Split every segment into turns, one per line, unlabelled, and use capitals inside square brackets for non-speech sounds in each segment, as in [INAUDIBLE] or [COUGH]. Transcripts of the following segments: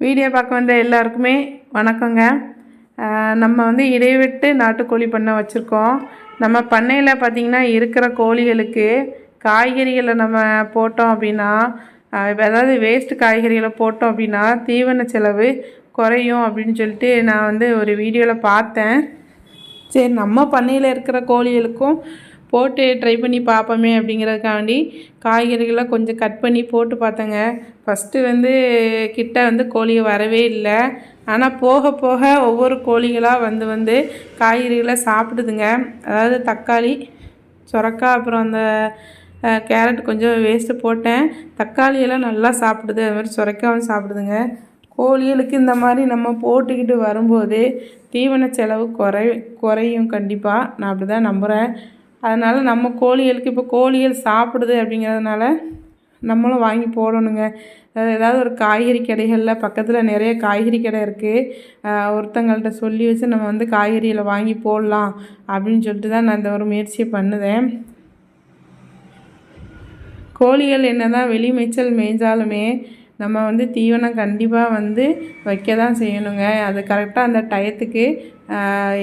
Video பார்க்க வந்த எல்லாருக்குமே வணக்கங்க. நம்ம வந்து இடைவிட்டு நாட்டுக்கோழி பண்ணை வச்சுருக்கோம். நம்ம பண்ணையில் பார்த்திங்கன்னா இருக்கிற கோழிகளுக்கு காய்கறிகளை நம்ம போட்டோம் அப்படின்னா ஏதாவது அதாவது வேஸ்ட் காய்கறிகளை போட்டோம் அப்படின்னா தீவன செலவு குறையும் அப்படின்னு சொல்லிட்டு நான் வந்து ஒரு வீடியோவில் பார்த்தேன். சரி நம்ம பண்ணையில் இருக்கிற கோழிகளுக்கும் போட்டு ட்ரை பண்ணி பார்ப்போமே அப்படிங்கிறதுக்காண்டி காய்கறிகளை கொஞ்சம் கட் பண்ணி போட்டு பார்த்தேங்க. ஃபஸ்ட்டு வந்து கிட்ட வந்து கோழி வரவே இல்லை. ஆனால் போக போக ஒவ்வொரு கோழிகளாக வந்து வந்து காய்கறிகளை சாப்பிடுதுங்க. அதாவது தக்காளி சுரக்கா அப்புறம் அந்த கேரட் கொஞ்சம் வேஸ்ட்டு போட்டேன். தக்காளியெல்லாம் நல்லா சாப்பிடுது. அது மாதிரி சுரைக்காவும் சாப்பிடுதுங்க. கோழிகளுக்கு இந்த மாதிரி நம்ம போட்டுக்கிட்டு வரும்போது தீவன செலவு குறை குறையும் கண்டிப்பாக நான் அப்படி தான் நம்புகிறேன் அதனால் நம்ம கோழிகளுக்கு இப்போ கோழிகள் சாப்பிடுது அப்படிங்கிறதுனால நம்மளும் வாங்கி போடணுங்க. ஏதாவது ஒரு காய்கறி கடைகளில் பக்கத்தில் நிறைய காய்கறி கடை இருக்குது ஒருத்தங்கள்ட்ட சொல்லி வச்சு நம்ம வந்து காய்கறிகளை வாங்கி போடலாம் அப்படின்னு சொல்லிட்டு தான் நான் இந்த ஒரு முயற்சியை பண்ணுதேன். கோழிகள் என்ன தான் வெளி மேய்ச்சல் மேய்ஞ்சாலுமே நம்ம வந்து தீவனம் கண்டிப்பாக வந்து வைக்க தான் செய்யணுங்க. அது கரெக்டாக அந்த டயத்துக்கு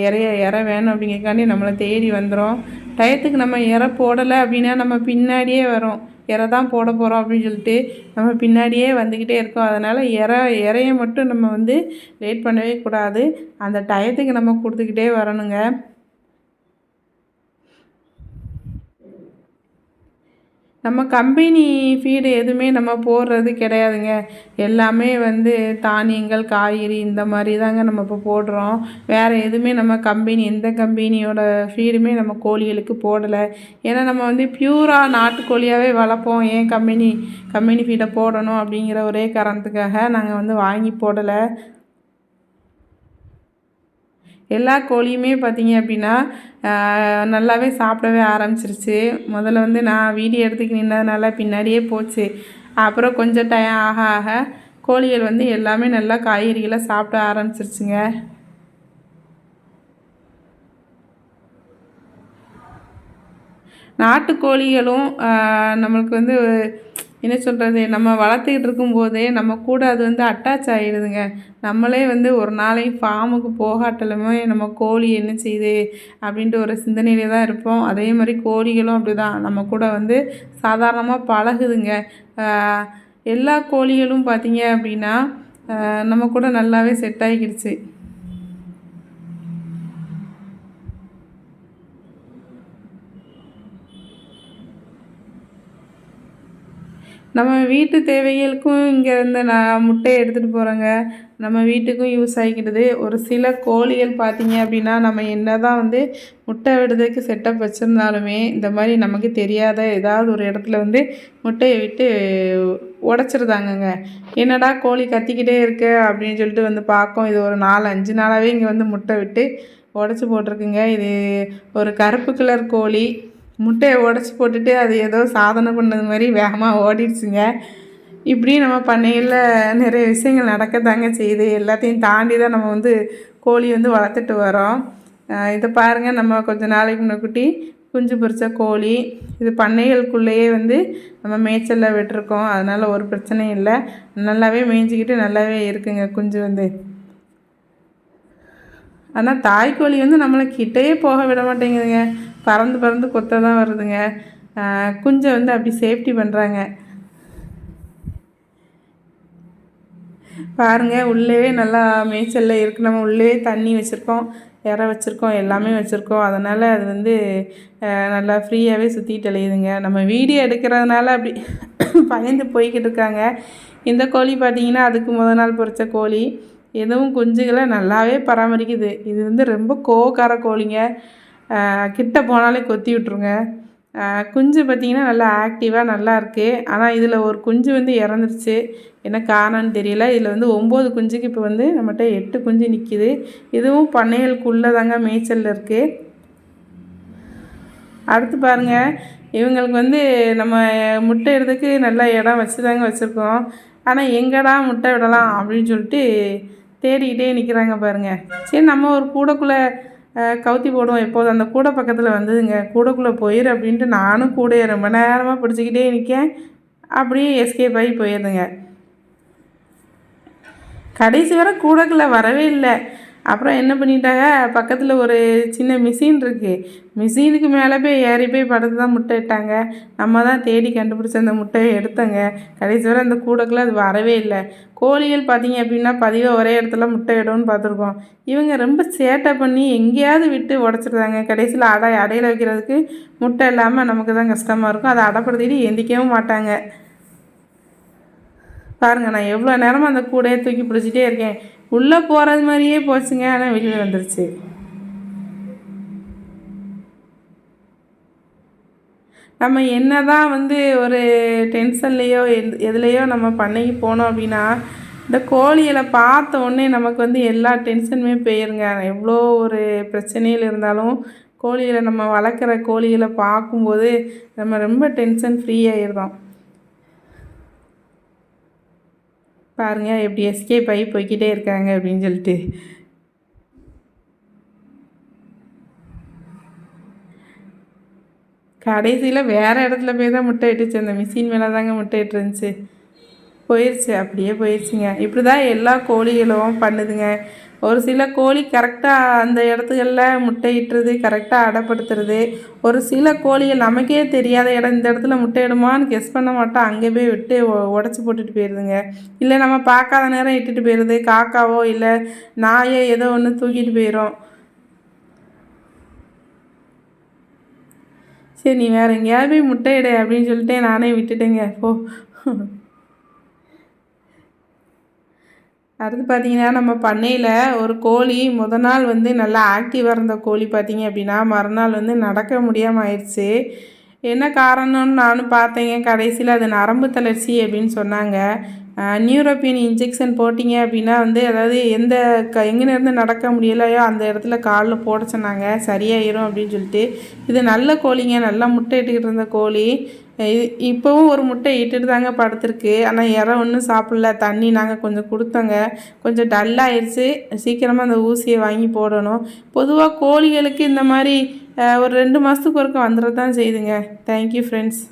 இறைய இற வேணும் அப்படிங்கிறக்காண்டி நம்மளை தேடி வந்துடும் டயத்துக்கு நம்ம இற போடலை அப்படின்னா நம்ம பின்னாடியே வரோம். இறை தான் போட போகிறோம் அப்படின்னு சொல்லிட்டு நம்ம பின்னாடியே வந்துக்கிட்டே இருக்கோம். அதனால் இற இறைய மட்டும் நம்ம வந்து லேட் பண்ணவே கூடாது. அந்த டயத்துக்கு நம்ம கொடுத்துக்கிட்டே வரணுங்க. நம்ம கம்பெனி ஃபீடு எதுவுமே நம்ம போடுறது கிடையாதுங்க. எல்லாமே வந்து தானியங்கள் காய்கறி இந்த மாதிரி தாங்க நம்ம இப்போ போடுறோம். வேறு எதுவுமே நம்ம கம்பெனி எந்த கம்பெனியோட ஃபீடுமே நம்ம கோழிகளுக்கு போடலை. ஏன்னா நம்ம வந்து பியூராக நாட்டுக்கோழியாகவே வளர்ப்போம். ஏன் கம்பெனி கம்பெனி ஃபீடை போடணும் அப்படிங்கிற ஒரே காரணத்துக்காக நாங்கள் வந்து வாங்கி போடலை. எல்லா கோழியுமே பார்த்தீங்க அப்படின்னா நல்லாவே சாப்பிடவே ஆரம்பிச்சிருச்சு. முதல்ல வந்து நான் வீடியோ எடுத்துக்கு நின்றதுனால பின்னாடியே போச்சு. அப்புறம் கொஞ்சம் டைம் ஆக ஆக கோழிகள் வந்து எல்லாமே நல்லா காய்கறிகளை சாப்பிட ஆரம்பிச்சிருச்சுங்க. நாட்டுக்கோழிகளும் கோழிகளும் நம்மளுக்கு வந்து என்ன சொல்கிறது நம்ம வளர்த்துக்கிட்டு இருக்கும்போதே நம்ம கூட அது வந்து அட்டாச் ஆகிடுதுங்க நம்மளே வந்து ஒரு நாளைக்கு ஃபார்முக்கு போகாட்டலுமே நம்ம கோழி என்ன செய்யுது? அப்படின்ட்டு ஒரு சிந்தனையிலே தான் இருப்போம். அதே மாதிரி கோழிகளும் அப்படி தான் நம்ம கூட வந்து சாதாரணமாக பழகுதுங்க. எல்லா கோழிகளும் பார்த்தீங்க அப்படின்னா நம்ம கூட நல்லாவே செட் ஆகிக்கிடுச்சு நம்ம வீட்டு தேவைகளுக்கும் இங்கேருந்து நான் முட்டையை எடுத்துகிட்டு போகிறேங்க நம்ம வீட்டுக்கும் யூஸ் ஆகிக்கிடுது ஒரு சில கோழிகள் பார்த்தீங்க அப்படின்னா நம்ம என்ன தான் வந்து முட்டை விடுறதுக்கு செட்டப் வச்சுருந்தாலுமே இந்த மாதிரி நமக்கு தெரியாத ஏதாவது ஒரு இடத்துல வந்து முட்டையை விட்டு உடச்சிருதாங்கங்க என்னடா கோழி கத்திக்கிட்டே இருக்கு அப்படின்னு சொல்லிட்டு வந்து பார்க்கும். இது ஒரு நாலு அஞ்சு நாளாகவே இங்கே வந்து முட்டை விட்டு உடச்சி போட்டிருக்குங்க. இது ஒரு கருப்பு கலர் கோழி. முட்டையை உடச்சி போட்டுட்டு அது ஏதோ சாதனை பண்ணது மாதிரி வேகமாக ஓடிடுச்சுங்க. இப்படி நம்ம பண்ணையில் நிறைய விஷயங்கள் நடக்கத்தாங்க செய்யுது. எல்லாத்தையும் தாண்டி தான் நம்ம வந்து கோழி வந்து வளர்த்துட்டு வரோம். இதை பாருங்கள் நம்ம கொஞ்ச நாளைக்கு முன்னக்குட்டி குஞ்சு பொரிச்ச கோழி. இது பண்ணைகளுக்குள்ளேயே வந்து நம்ம மேய்ச்சலில் விட்டுருக்கோம். அதனால் ஒரு பிரச்சனையும் இல்லை. நல்லாவே மேய்ஞ்சிக்கிட்டு நல்லாவே இருக்குங்க குஞ்சு வந்து. ஆனால் தாய்க்கோழி வந்து நம்மளை கிட்டேயே போக விட மாட்டேங்குதுங்க. பறந்து பறந்து கொத்த தான் வருதுங்க. குஞ்சை வந்து அப்படி சேஃப்டி பண்ணுறாங்க பாருங்க உள்ளே நல்லா மேய்ச்சலில் இருக்குது நம்ம உள்ளே தண்ணி வச்சுருக்கோம் இற வச்சுருக்கோம் எல்லாமே வச்சுருக்கோம். அதனால் அது வந்து நல்லா ஃப்ரீயாகவே சுற்றிட்டு அலையுதுங்க. நம்ம வீடியோ எடுக்கிறதுனால அப்படி [COUGHS] பயந்து போய்கிட்டு இருக்காங்க. இந்த கோழி பார்த்தீங்கன்னா அதுக்கு முத நாள் பொரிச்ச கோழி. எதுவும் குஞ்சுகளை நல்லாவே பராமரிக்குது. இது வந்து ரொம்ப கோவக்கார கோழிங்க. கிட்ட போனாலே கொத்தி விட்ருங்க குஞ்சு பார்த்திங்கன்னா நல்லா ஆக்டிவாக நல்லா இருக்குது ஆனால் இதில் ஒரு குஞ்சு வந்து இறந்துருச்சு. என்ன காரணம்னு தெரியல. இதில் வந்து ஒம்பது குஞ்சுக்கு இப்போ வந்து நம்மகிட்ட எட்டு குஞ்சு நிற்கிது இதுவும் பண்ணைகளுக்குள்ளே தாங்க மேய்ச்சலில் இருக்குது அடுத்து பாருங்கள் இவங்களுக்கு வந்து நம்ம முட்டை இடத்துக்கு நல்ல இடம் வச்சு தாங்க வச்சுருக்கோம். ஆனால் எங்கடா முட்டை விடலாம் அப்படின்னு சொல்லிட்டு தேடிக்கிட்டே நிற்கிறாங்க பாருங்கள் சரி நம்ம ஒரு கூடக்குள்ளே கவுத்தி போடுவோம். எப்போதும் அந்த கூடை பக்கத்தில் வந்ததுங்க கூடைக்குள்ளே போயிரு அப்படின்ட்டு நானும் கூடையை ரொம்ப நேரமாக பிடிச்சிக்கிட்டே நிற்கேன் அப்படியே எஸ்கேப் ஆகி போயிடுதுங்க கடைசி வரை கூடக்குள்ளே வரவே இல்லை. அப்புறம் என்ன பண்ணிட்டாங்க? பக்கத்தில் ஒரு சின்ன மிஷின் இருக்குது மிஷினுக்கு மேலே போய் ஏறி போய் படுத்து தான் முட்டை இட்டாங்க. நம்ம தான் தேடி கண்டுபிடிச்ச அந்த முட்டையை எடுத்தோங்க. கடைசி வரை அந்த கூடக்குள்ளே அது வரவே இல்லை. கோழிகள் பார்த்தீங்க அப்படின்னா பதிவாக ஒரே இடத்துல முட்டை இடம்னு பார்த்துருக்கோம் இவங்க ரொம்ப சேட்டை பண்ணி எங்கேயாவது விட்டு உடச்சிருந்தாங்க கடைசியில் அடை அடையில் வைக்கிறதுக்கு முட்டை இல்லாமல் நமக்கு தான் கஷ்டமாக இருக்கும். அதை அடைப்படுத்திட்டு எந்திக்கவும் மாட்டாங்க. பாருங்கள் நான் எவ்வளோ நேரமாக அந்த கூடையை தூக்கி பிடிச்சிட்டே இருக்கேன். உள்ளே போகிறது மாதிரியே போச்சுங்க ஆனால் வெளியில் வந்துருச்சு. நம்ம என்ன தான் வந்து ஒரு டென்ஷன்லேயோ எந் எதுலேயோ நம்ம பண்ணைக்கு போனோம் அப்படின்னா இந்த கோழிகளை பார்த்த உடனே நமக்கு வந்து எல்லா டென்ஷனுமே போயிருங்க. எவ்வளோ ஒரு பிரச்சனையில் இருந்தாலும் கோழிகளை நம்ம வளர்க்குற கோழிகளை பார்க்கும்போது நம்ம ரொம்ப டென்ஷன் ஃப்ரீ ஆகிடுறோம் பாருங்க எப்படி எஸ்கேப் ஆகி போய்க்கிட்டே இருக்காங்க அப்படின்னு சொல்லிட்டு. கடைசியில் வேறு இடத்துல போய் தான் முட்டை இட்டுச்சு. அந்த மிஷின் மேலே தாங்க முட்டை இட்டுருந்துச்சு. போயிடுச்சு அப்படியே போயிடுச்சுங்க இப்படி தான் எல்லா கோழிகளும் பண்ணுதுங்க. ஒரு சில கோழி கரெக்டாக அந்த இடத்துகளில் முட்டையிட்டுறது கரெக்டாக அடைப்படுத்துறது. ஒரு சில கோழிகள் நமக்கே தெரியாத இடம் இந்த இடத்துல முட்டையிடுமான்னு கெஸ் பண்ண மாட்டோம். அங்கே போய் விட்டு உடச்சி போட்டுட்டு போயிடுதுங்க இல்லை நம்ம பார்க்காத நேரம் இட்டுட்டு போயிடுது காக்காவோ இல்லை நாயோ ஏதோ ஒன்று தூக்கிட்டு போயிடும் சரி நீ வேறு எங்கேயாவது போய் முட்டையிடு அப்படின்னு சொல்லிட்டு நானே விட்டுட்டேங்க. போ. அடுத்து பார்த்தீங்கன்னா நம்ம பண்ணையில் ஒரு கோழி முத நாள் வந்து நல்லா ஆக்டிவாக இருந்த கோழி பார்த்தீங்க அப்படின்னா மறுநாள் வந்து நடக்க முடியாமல் ஆயிடுச்சு. என்ன காரணம்னு நானும் பார்த்தேங்க. கடைசியில் அது நரம்பு தளர்ச்சி அப்படின்னு சொன்னாங்க. நியூரோப்பியன் இன்ஜெக்ஷன் போட்டிங்க அப்படின்னா வந்து அதாவது எந்த க எங்கேருந்து நடக்க முடியலையோ அந்த இடத்துல காலில் போட சொன்னாங்க. சரியாயிரும் அப்படின்னு சொல்லிட்டு. இது நல்ல கோழிங்க. நல்லா முட்டை இட்டுக்கிட்டு இருந்த கோழி. இப்போவும் ஒரு முட்டை இட்டுட்டு தாங்க படுத்துருக்கு. ஆனால் இற ஒன்றும் சாப்பிடல. தண்ணி நாங்கள் கொஞ்சம் கொடுத்தோங்க. கொஞ்சம் டல்லாகிடுச்சு சீக்கிரமாக அந்த ஊசியை வாங்கி போடணும். பொதுவாக கோழிகளுக்கு இந்த மாதிரி ஒரு ரெண்டு மாதத்துக்கு ஒருக்க வந்துட தான் செய்யுதுங்க தேங்க்யூ ஃப்ரெண்ட்ஸ்